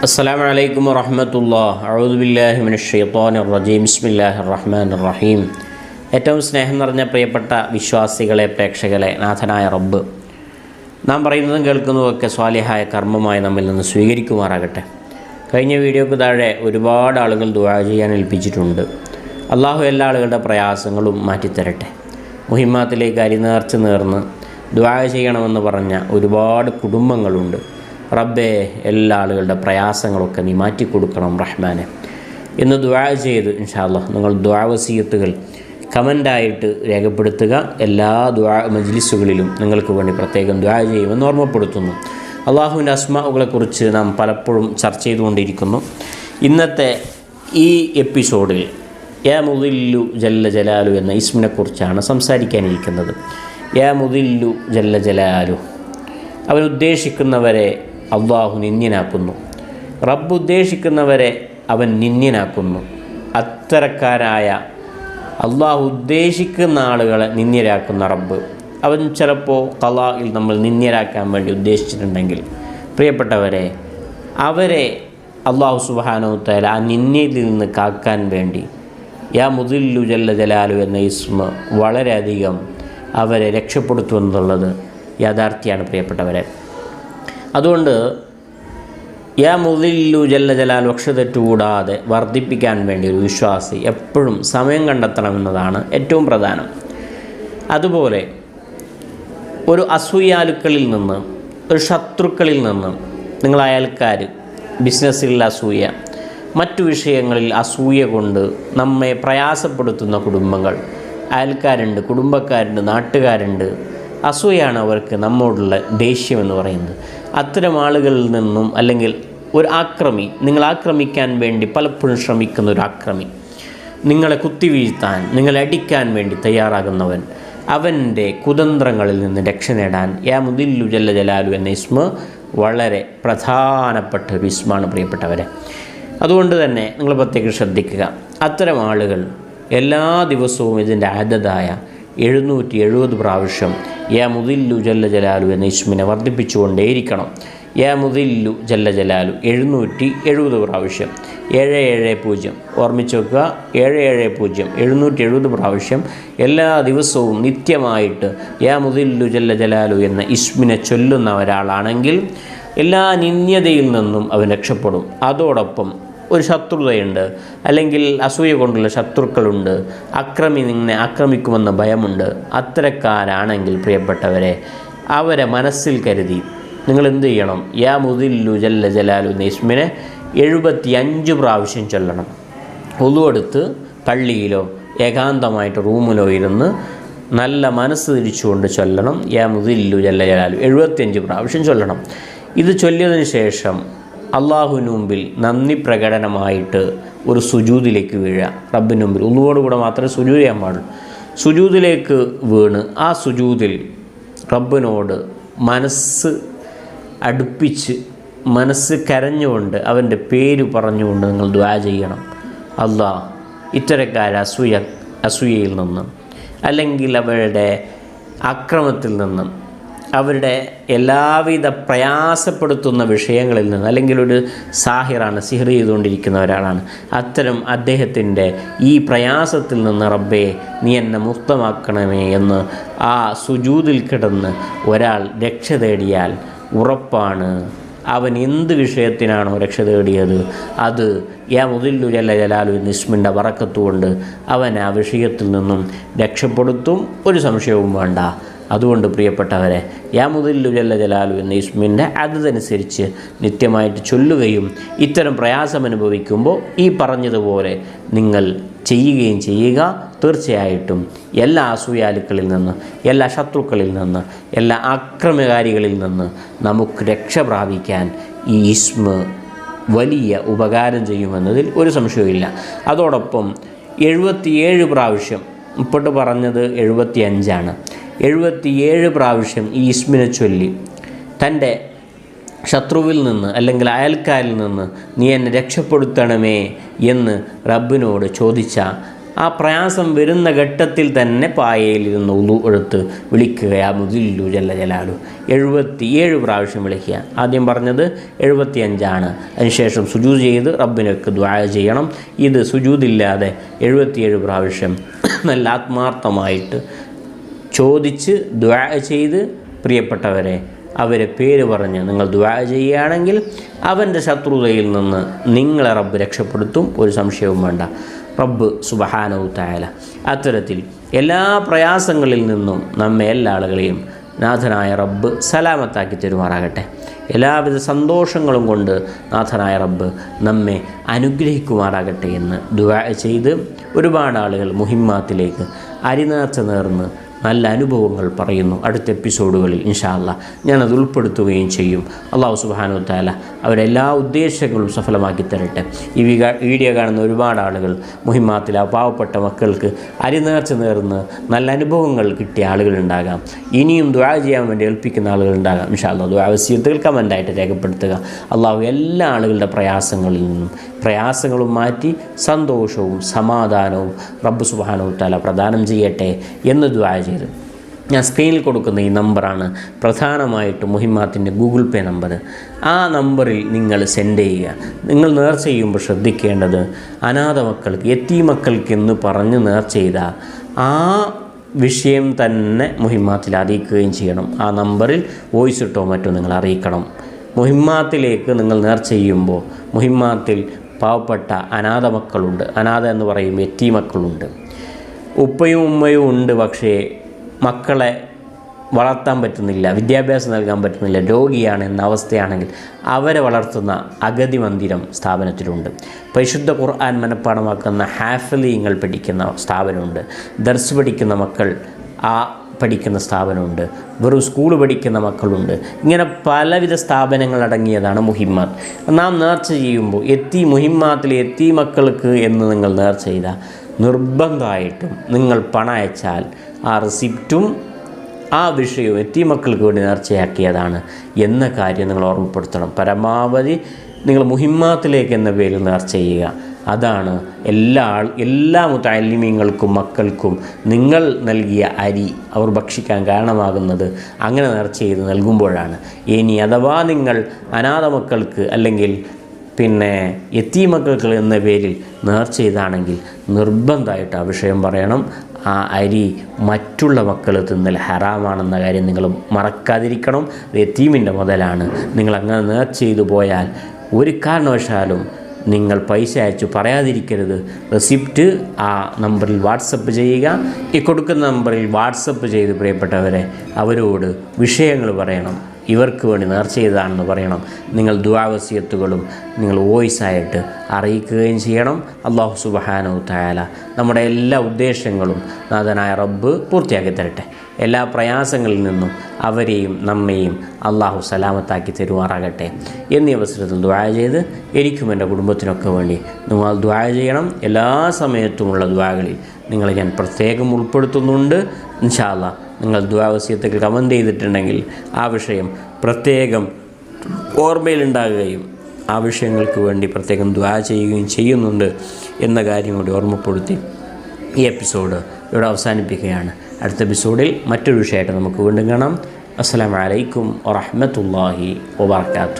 السلام عليكم ورحمة الله أعوذ بالله من الشيطان الرجيم بسم الله الرحمن الرحيم ഏറ്റവും സ്നേഹം നിറഞ്ഞ പ്രിയപ്പെട്ട വിശ്വാസികളെ പ്രേക്ഷകരെ നാഥനായ റബ്ബ് നാം പറയുന്നതും കേൾക്കുന്നതുമൊക്കെ സ്വാലിഹായ കർമ്മമായി നമ്മിൽ നിന്ന് സ്വീകരിക്കുമാറാകട്ടെ കഴിഞ്ഞ വീഡിയോക്ക് താഴെ ഒരുപാട് ആളുകൾ ദുആ ചെയ്യാൻ ഏൽപ്പിച്ചിട്ടുണ്ട് അള്ളാഹു എല്ലാ ആളുകളുടെ പ്രയാസങ്ങളും മാറ്റിത്തരട്ടെ മുഹിമാത്തിലേക്ക് അരിനേർച്ച് നേർന്ന് ദുആ ചെയ്യണമെന്ന് പറഞ്ഞ ഒരുപാട് കുടുംബങ്ങളുണ്ട് റബ്ബേ എല്ലാ ആളുകളുടെ പ്രയാസങ്ങളൊക്കെ നീ മാറ്റി കൊടുക്കണം റഹ്മാനെ. എന്ന് ദ്വാ ചെയ്ത് ഇൻഷാല്ല നിങ്ങൾ ദ്വാവസീയത്തുകൾ വസീയത്തുകൾ കമന്റായിട്ട് രേഖപ്പെടുത്തുക. എല്ലാ ദ്വാ മജ്ലിസുകളിലും നിങ്ങൾക്ക് വേണ്ടി പ്രത്യേകം ദ്വാ ചെയ്യുമെന്ന് ഓർമ്മപ്പെടുത്തുന്നു. അള്ളാഹുവിന്റെ അസ്മാവുകളെക്കുറിച്ച് നാം പലപ്പോഴും ചർച്ച ചെയ്തുകൊണ്ടിരിക്കുന്നു. ഇന്നത്തെ ഈ എപ്പിസോഡിൽ യാ മുദില്ലു ജല്ല ജലാലു എന്ന ഇസ്മിനെക്കുറിച്ചാണ് സംസാരിക്കാനിരിക്കുന്നത്. യാ മുദില്ലു ജല്ല ജലാലു. അവൻ ഉദ്ദേശിക്കുന്നവരെ അള്ളാഹു നിന്യനാക്കുന്നു റബ്ബ് ഉദ്ദേശിക്കുന്നവരെ അവൻ നിന്യനാക്കുന്നു അത്തരക്കാരായ അള്ളാഹു ഉദ്ദേശിക്കുന്ന ആളുകളെ നിന്ദ്യരാക്കുന്ന റബ്ബ്. അവൻ ചിലപ്പോൾ കലായിൽ നമ്മൾ നിന്ദ്യരാക്കാൻ വേണ്ടി ഉദ്ദേശിച്ചിട്ടുണ്ടെങ്കിൽ പ്രിയപ്പെട്ടവരെ അവരെ അള്ളാഹു സുബാനോത്തല ആ നിന്യയിൽ നിന്ന് കാക്കാൻ വേണ്ടി യാ മുതില്ലു ജല്ല ജലാലു എന്ന ഇസ്മ വളരെയധികം അവരെ രക്ഷപ്പെടുത്തുമെന്നുള്ളത് യാഥാർത്ഥ്യമാണ് പ്രിയപ്പെട്ടവരെ. അതുകൊണ്ട് യാ മുതില്ലു ജല്ല ജലാൽ വക്ഷതെറ്റുകൂടാതെ വർദ്ധിപ്പിക്കാൻ വേണ്ടി ഒരു വിശ്വാസി എപ്പോഴും സമയം കണ്ടെത്തണമെന്നതാണ് ഏറ്റവും പ്രധാനം. അതുപോലെ ഒരു അസൂയാലുക്കളിൽ നിന്ന് ഒരു ശത്രുക്കളിൽ നിന്ന് നിങ്ങൾ അയൽക്കാർ ബിസിനസ്സിൽ അസൂയ മറ്റു വിഷയങ്ങളിൽ അസൂയ കൊണ്ട് നമ്മെ പ്രയാസപ്പെടുത്തുന്ന കുടുംബങ്ങൾ അയൽക്കാരുണ്ട് കുടുംബക്കാരുണ്ട് നാട്ടുകാരുണ്ട് അസൂയാണ് അവർക്ക് നമ്മോടുള്ള ദേഷ്യമെന്ന് പറയുന്നത്. അത്തരം ആളുകളിൽ നിന്നും അല്ലെങ്കിൽ ഒരു ആക്രമി നിങ്ങൾ ആക്രമിക്കാൻ വേണ്ടി പലപ്പോഴും ശ്രമിക്കുന്ന ഒരു ആക്രമി നിങ്ങളെ കുത്തിവീഴ്ത്താൻ നിങ്ങളെ അടിക്കാൻ വേണ്ടി തയ്യാറാകുന്നവൻ അവന്റെ കുതന്ത്രങ്ങളിൽ നിന്ന് രക്ഷ നേടാൻ യാ മുദില്ലു ജല്ല ജലാലു എന്ന ഇസ്മ വളരെ പ്രധാനപ്പെട്ട ഒരു ഇസ്മാണ് പ്രിയപ്പെട്ടവരെ. അതുകൊണ്ട് തന്നെ നിങ്ങൾ പ്രത്യേകം ശ്രദ്ധിക്കുക. അത്തരം ആളുകൾ എല്ലാ ദിവസവും ഇതിന്റെ ആദതായ എഴുന്നൂറ്റി എഴുപത് പ്രാവശ്യം യാ മുതില്ലു ജല്ല ജലാലു എന്ന ഇസ്മിനെ വർദ്ധിപ്പിച്ചുകൊണ്ടേയിരിക്കണം. യാ മുതില്ലു ജല്ല ജലാലു എഴുന്നൂറ്റി എഴുപത് പ്രാവശ്യം. ഏഴ് ഏഴ് പൂജ്യം. ഓർമ്മിച്ച് വെക്കുക ഏഴ് ഏഴ് പൂജ്യം എഴുന്നൂറ്റി എഴുപത് പ്രാവശ്യം എല്ലാ ദിവസവും നിത്യമായിട്ട് യാ മുതില്ലു ജല്ല ജലാലു എന്ന ഇസ്മിനെ ചൊല്ലുന്ന ഒരാളാണെങ്കിൽ എല്ലാ നിന്ദ്യതയിൽ നിന്നും അവൻ രക്ഷപ്പെടും. അതോടൊപ്പം ഒരു ശത്രുതയുണ്ട്. അല്ലെങ്കിൽ അസൂയ കൊണ്ടുള്ള ശത്രുക്കളുണ്ട്. അക്രമി നിന്നെ ആക്രമിക്കുമെന്ന ഭയമുണ്ട്. അത്തരക്കാരാണെങ്കിൽ പ്രിയപ്പെട്ടവരെ അവരെ മനസ്സിൽ കരുതി. നിങ്ങൾ എന്ത് ചെയ്യണം? യാ മുദില്ലു ജല്ല ജലാലു എന്ന എഴുപത്തി അഞ്ച് പ്രാവശ്യം ചൊല്ലണം. ഒതുവെടുത്ത് പള്ളിയിലോ ഏകാന്തമായിട്ട് റൂമിലോ ഇരുന്ന് നല്ല മനസ്സ് തിരിച്ചുകൊണ്ട് ചൊല്ലണം. യാ മുദില്ലു ജല്ല ജലാലു എഴുപത്തിയഞ്ച് പ്രാവശ്യം ചൊല്ലണം. ഇത് ചൊല്ലിയതിന് ശേഷം അള്ളാഹുവിന് മുമ്പിൽ നന്ദി പ്രകടനമായിട്ട് ഒരു സുജൂതിലേക്ക് വീഴുക. റബ്ബിന് മുമ്പിൽ. ഒന്നുകൂടെ മാത്രമേ സുജൂത് ചെയ്യാൻ പാടുള്ളൂ. സുജൂതിലേക്ക് വീണ് ആ സുജൂതിൽ റബ്ബിനോട് മനസ്സ് അടുപ്പിച്ച് മനസ്സ് കരഞ്ഞുകൊണ്ട് അവന്റെ പേര് പറഞ്ഞുകൊണ്ട് നിങ്ങൾ ദ്വാ ചെയ്യണം. അള്ളാ ഇത്തരക്കാരെ അസൂയ അസൂയയിൽ നിന്നും അല്ലെങ്കിൽ അവരുടെ അക്രമത്തിൽ നിന്നും അവരുടെ എല്ലാവിധ പ്രയാസപ്പെടുത്തുന്ന വിഷയങ്ങളിൽ നിന്ന് അല്ലെങ്കിൽ ഒരു സാഹിറാണ് സിഹർ ചെയ്തുകൊണ്ടിരിക്കുന്ന ഒരാളാണ്. അത്തരം അദ്ദേഹത്തിന്റെ ഈ പ്രയാസത്തിൽ നിന്ന് റബ്ബേ നീ എന്നെ മുക്തമാക്കണമേ എന്ന് ആ സുജൂതിൽ കിടന്ന് ഒരാൾ രക്ഷ തേടിയാൽ ഉറപ്പാണ്. അവൻ എന്ത് വിഷയത്തിനാണോ രക്ഷ തേടിയത്? അത് യാ മുതില്ലു ജല ജലാലു നിസ്മിന്റെ വറക്കത്തുകൊണ്ട് അവൻ ആ വിഷയത്തിൽ നിന്നും രക്ഷപ്പെടുത്തും. ഒരു സംശയവും വേണ്ട. അതുകൊണ്ട് പ്രിയപ്പെട്ടവരെ യാ മുതില്ലു ജല്ല ജലാലു എന്ന ഇസ്മിന്റെ അതനുസരിച്ച് നിത്യമായിട്ട് ചൊല്ലുകയും ഇത്തരം പ്രയാസം അനുഭവിക്കുമ്പോൾ ഈ പറഞ്ഞതുപോലെ നിങ്ങൾ ചെയ്യുകയും ചെയ്യുക. തീർച്ചയായിട്ടും എല്ലാ അസൂയാലുക്കളിൽ നിന്ന് എല്ലാ ശത്രുക്കളിൽ നിന്ന് എല്ലാ ആക്രമകാരികളിൽ നിന്ന് നമുക്ക് രക്ഷ പ്രാപിക്കാൻ ഈ ഇസ്മ വലിയ ഉപകാരം ചെയ്യുമെന്നതിൽ ഒരു സംശയവുമില്ല. അതോടൊപ്പം എഴുപത്തിയേഴ് പ്രാവശ്യം ഇപ്പോട്ട് പറഞ്ഞത് എഴുപത്തി അഞ്ചാണ് എഴുപത്തിയേഴ് പ്രാവശ്യം ഈ ഇസ്മിനെ ചൊല്ലി. തന്റെ ശത്രുവിൽ നിന്ന് അല്ലെങ്കിൽ അയൽക്കാരിൽ നിന്ന് നീ എന്നെ രക്ഷപ്പെടുത്തണമേ എന്ന് റബ്ബിനോട് ചോദിച്ച ആ പ്രയാസം വരുന്ന ഘട്ടത്തിൽ തന്നെ പായയിൽ ഇരുന്ന് ഉളു എടുത്ത് വിളിക്കുക ആ മുതില്ലു ജല്ല ജലാലു. എഴുപത്തിയേഴ് പ്രാവശ്യം വിളിക്കുക. ആദ്യം പറഞ്ഞത് എഴുപത്തിയഞ്ചാണ്. അതിനുശേഷം സുജൂദ് ചെയ്ത് റബ്ബിനൊക്കെ ദ്വായ ചെയ്യണം. ഇത് സുജൂദില്ലാതെ എഴുപത്തിയേഴ് പ്രാവശ്യം നല്ല ആത്മാർത്ഥമായിട്ട് ചോദിച്ച് ദ്വാ ചെയ്ത് പ്രിയപ്പെട്ടവരെ അവരെ പേര് പറഞ്ഞ് നിങ്ങൾ ദ്വാ ചെയ്യുകയാണെങ്കിൽ അവന്റെ ശത്രുതയിൽ നിന്ന് നിങ്ങളെ റബ്ബ് രക്ഷപ്പെടുത്തും ഒരു സംശയവും വേണ്ട. റബ്ബ് സുബഹാനവു തായാല അത്തരത്തിൽ എല്ലാ പ്രയാസങ്ങളിൽ നിന്നും നമ്മെ എല്ലാ ആളുകളെയും നാഥനായ റബ്ബ് സലാമത്താക്കി തരുമാറാകട്ടെ. എല്ലാവിധ സന്തോഷങ്ങളും കൊണ്ട് നാഥനായ റബ്ബ് നമ്മെ അനുഗ്രഹിക്കുമാറാകട്ടെ എന്ന് ദുവാ ചെയ്ത് ഒരുപാട് ആളുകൾ മുഹിമ്മാത്തിലേക്ക് അരിനാച്ച നേർന്ന് നല്ല അനുഭവങ്ങൾ പറയുന്നു അടുത്ത എപ്പിസോഡുകളിൽ ഇൻഷാല്ല ഞാനത് ഉൾപ്പെടുത്തുകയും ചെയ്യും. അള്ളാഹു സുബാനു താല അവരെല്ലാ ഉദ്ദേശങ്ങളും സഫലമാക്കി തരട്ടെ. ഈ വീഡിയോ കാണുന്ന ഒരുപാട് ആളുകൾ മുഹിമാത്തിൽ ആ പാവപ്പെട്ട മക്കൾക്ക് അരിനേർച്ച നേർന്ന് നല്ല അനുഭവങ്ങൾ കിട്ടിയ ആളുകളുണ്ടാകാം ഇനിയും ദ്വാ ചെയ്യാൻ വേണ്ടി ഏൽപ്പിക്കുന്ന ആളുകളുണ്ടാകാം ഇൻഷാല്ല ദ്വാ കമന്റായിട്ട് രേഖപ്പെടുത്തുക. അള്ളാഹു എല്ലാ ആളുകളുടെ പ്രയാസങ്ങളിൽ നിന്നും പ്രയാസങ്ങളും മാറ്റി സന്തോഷവും സമാധാനവും റബ്ബ് സുബാനവും തല പ്രദാനം ചെയ്യട്ടെ എന്ന് ദ്വാര ചെയ്തു. ഞാൻ സ്ക്രീനിൽ കൊടുക്കുന്ന ഈ നമ്പറാണ് പ്രധാനമായിട്ടും മുഹിമാത്തിന്റെ ഗൂഗിൾ പേ നമ്പർ ആ നമ്പറിൽ നിങ്ങൾ സെൻഡ് ചെയ്യുക. നിങ്ങൾ നേർച്ച ചെയ്യുമ്പോൾ ശ്രദ്ധിക്കേണ്ടത് അനാഥ മക്കൾക്ക് എത്തി മക്കൾക്ക് എന്ന് പറഞ്ഞ് നേർച്ച ചെയ്ത ആ വിഷയം തന്നെ മുഹിമാത്തിൽ അറിയിക്കുകയും ചെയ്യണം. ആ നമ്പറിൽ വോയിസ് ഇട്ടോ മറ്റോ നിങ്ങൾ അറിയിക്കണം. മുഹിമാത്തിലേക്ക് നിങ്ങൾ നേർച്ച ചെയ്യുമ്പോൾ മുഹിമാത്തിൽ പാവപ്പെട്ട അനാഥ മക്കളുണ്ട്. അനാഥ എന്ന് പറയും എത്തി മക്കളുണ്ട്. ഉപ്പയും ഉമ്മയും ഉണ്ട് പക്ഷേ മക്കളെ വളർത്താൻ പറ്റുന്നില്ല വിദ്യാഭ്യാസം നൽകാൻ പറ്റുന്നില്ല രോഗിയാണ് എന്ന അവസ്ഥയാണെങ്കിൽ അവരെ വളർത്തുന്ന അഗതി മന്ദിരം സ്ഥാപനത്തിലുണ്ട്. പരിശുദ്ധ ഖുർആൻ മനഃപ്പാടമാക്കുന്ന ഹാഫലീങ്ങൾ പഠിക്കുന്ന സ്ഥാപനമുണ്ട്. ദർസ് പഠിക്കുന്ന മക്കൾ ആ പഠിക്കുന്ന സ്ഥാപനമുണ്ട്. വെറും സ്കൂൾ പഠിക്കുന്ന മക്കളുണ്ട്. ഇങ്ങനെ പലവിധ സ്ഥാപനങ്ങൾ അടങ്ങിയതാണ് മുഹിമ്മാത്ത് നാം നേർച്ച ചെയ്യുമ്പോൾ എത്തി മുഹിമ്മാത്തിൽ എത്തി മക്കൾക്ക് എന്ന് നിങ്ങൾ നേർച്ച ചെയ്താൽ നിർബന്ധമായിട്ടും നിങ്ങൾ പണം അയച്ചാൽ ആ റിസിപ്റ്റും ആ വിഷയവും എത്തി മക്കൾക്ക് വേണ്ടി നേർച്ചയാക്കിയതാണ് എന്ന കാര്യം നിങ്ങൾ ഓർമ്മപ്പെടുത്തണം. പരമാവധി നിങ്ങൾ മുഹിമ്മാത്തിലേക്ക് എന്ന പേരിൽ നേർച്ച ചെയ്യുക. അതാണ് എല്ലാ എല്ലാ മുത്താലിമ്യങ്ങൾക്കും മക്കൾക്കും നിങ്ങൾ നൽകിയ അരി അവർ ഭക്ഷിക്കാൻ കാരണമാകുന്നത് അങ്ങനെ നേർച്ച ചെയ്ത് നൽകുമ്പോഴാണ്. ഇനി അഥവാ നിങ്ങൾ അനാഥ മക്കൾക്ക് അല്ലെങ്കിൽ പിന്നെ എത്തി മക്കൾക്ക് എന്ന പേരിൽ നേർച്ച ചെയ്താണെങ്കിൽ നിർബന്ധമായിട്ട് ആ വിഷയം പറയണം. ആ അരി മറ്റുള്ള മക്കൾ തിന്നൽ ഹറാമാണെന്ന കാര്യം നിങ്ങൾ മറക്കാതിരിക്കണം. എത്തീമിന്റെ മുതലാണ്. നിങ്ങൾ അങ്ങനെ നേർച്ച ചെയ്തു പോയാൽ ഒരു കാരണവശാലും നിങ്ങൾ പൈസ അയച്ചു പറയാതിരിക്കരുത്. റെസിപ്റ്റ് ആ നമ്പറിൽ വാട്സപ്പ് ചെയ്യുക. ഈ കൊടുക്കുന്ന നമ്പറിൽ വാട്സപ്പ് ചെയ്ത് പ്രിയപ്പെട്ടവരെ അവരോട് വിഷയങ്ങൾ പറയണം. ഇവർക്ക് വേണ്ടി നേർച്ച ചെയ്തതാണെന്ന് പറയണം. നിങ്ങൾ ദുവാവസ്യത്തുകളും നിങ്ങൾ വോയിസ് ആയിട്ട് അറിയിക്കുകയും ചെയ്യണം. അള്ളാഹു സുബഹാനു തായാല നമ്മുടെ എല്ലാ ഉദ്ദേശങ്ങളും നാഥനായ റബ്ബ് പൂർത്തിയാക്കി തരട്ടെ എല്ലാ പ്രയാസങ്ങളിൽ നിന്നും അവരെയും നമ്മെയും അള്ളാഹു സലാമത്താക്കി തരുമാറാകട്ടെ. എന്നീ അവസരത്തിൽ ദ്വായ ചെയ്ത് എനിക്കും എന്റെ കുടുംബത്തിനൊക്കെ വേണ്ടി നിങ്ങൾ ദ്വായ ചെയ്യണം. എല്ലാ സമയത്തുമുള്ള ദ്വാകളിൽ നിങ്ങളെ ഞാൻ പ്രത്യേകം ഉൾപ്പെടുത്തുന്നുണ്ട്. ഇൻഷാല്ല നിങ്ങൾ ദ്വാവസ്യത്തിൽ കമന്റ് ചെയ്തിട്ടുണ്ടെങ്കിൽ ആ വിഷയം പ്രത്യേകം ഓർമ്മയിലുണ്ടാകുകയും ആ വിഷയങ്ങൾക്ക് വേണ്ടി പ്രത്യേകം ദ്വാ ചെയ്യുകയും ചെയ്യുന്നുണ്ട് എന്ന കാര്യം കൂടി ഓർമ്മപ്പെടുത്തി ഈ എപ്പിസോഡ് ഇവിടെ അവസാനിപ്പിക്കുകയാണ്. അടുത്ത എപ്പിസോഡിൽ മറ്റൊരു വിഷയമായിട്ട് നമുക്ക് വീണ്ടും കാണാം. അസ്സാം വലൈക്കും വറഹ്മത്തുള്ളാഹി വബർക്കാത്തു